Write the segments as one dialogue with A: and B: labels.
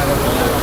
A: Thank you.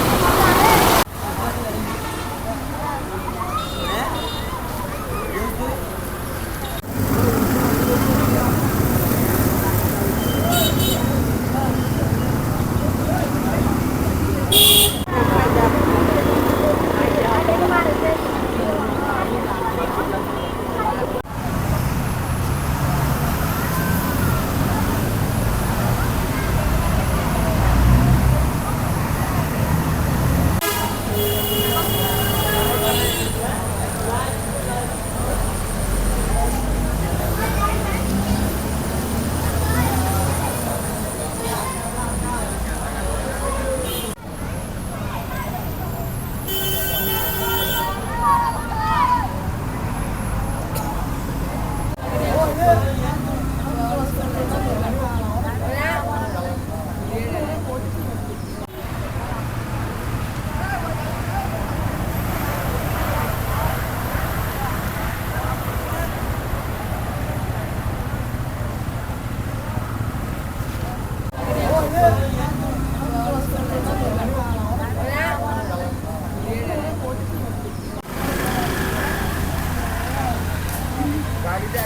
A: গাড়িটা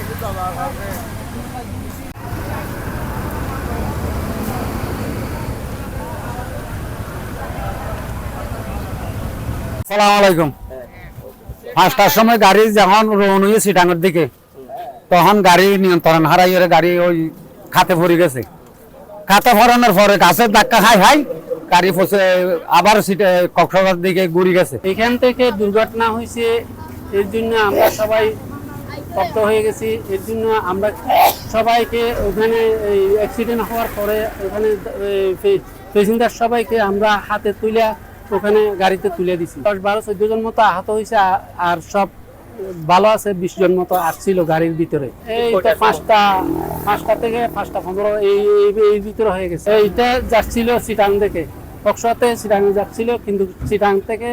A: আলাইকুম। পাঁচটার সময় গাড়ি যখন রওনা সিটাঙ্গের দিকে, তখন গাড়ি নিয়ন্ত্রণ হারাই গাড়ি ওই খাতে ভরে গেছে। খাতে পড়ানোর পরে গাছের ধাক্কা খাই খাই গাড়ি ফসে, আবার সিটে কক্সবাজার দিকে ঘুরে গেছে।
B: এখান থেকে দুর্ঘটনা হয়েছে, এর জন্য আমরা সবাই স্তব্ধ হয়ে গেছি, এর জন্য আমরা সবাইকে ওখানে এই অ্যাক্সিডেন্ট হওয়ার পরে ওখানে প্যাসেঞ্জার সবাইকে আমরা হাতে তুলে ওখানে গাড়িতে তুলে দিছি। দশ বারো, চোদ্দ জন মতো আহত হয়েছে, আর সব ভালো আছে বিশ জন মতো আসছিল গাড়ির ভিতরে। পাঁচটা পাঁচটা থেকে পাঁচটা পনেরো এই এই- ভিতরে হয়ে গেছে। এইটা যাচ্ছিল সিটাং থেকে। কক্সতে সিটাং যাচ্ছিল কিন্তু সিটাং থেকে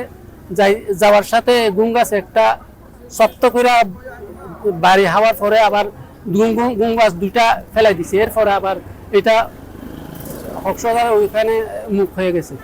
B: যাই যাওয়ার সাথে গুম গাছ একটা শক্ত করে বাড়ি হওয়ার পরে আবার গুম গাছ দুইটা ফেলাই দিছে। এরপরে আবার এটা কক্সবাজার ওইখানে মুখ হয়ে গেছে।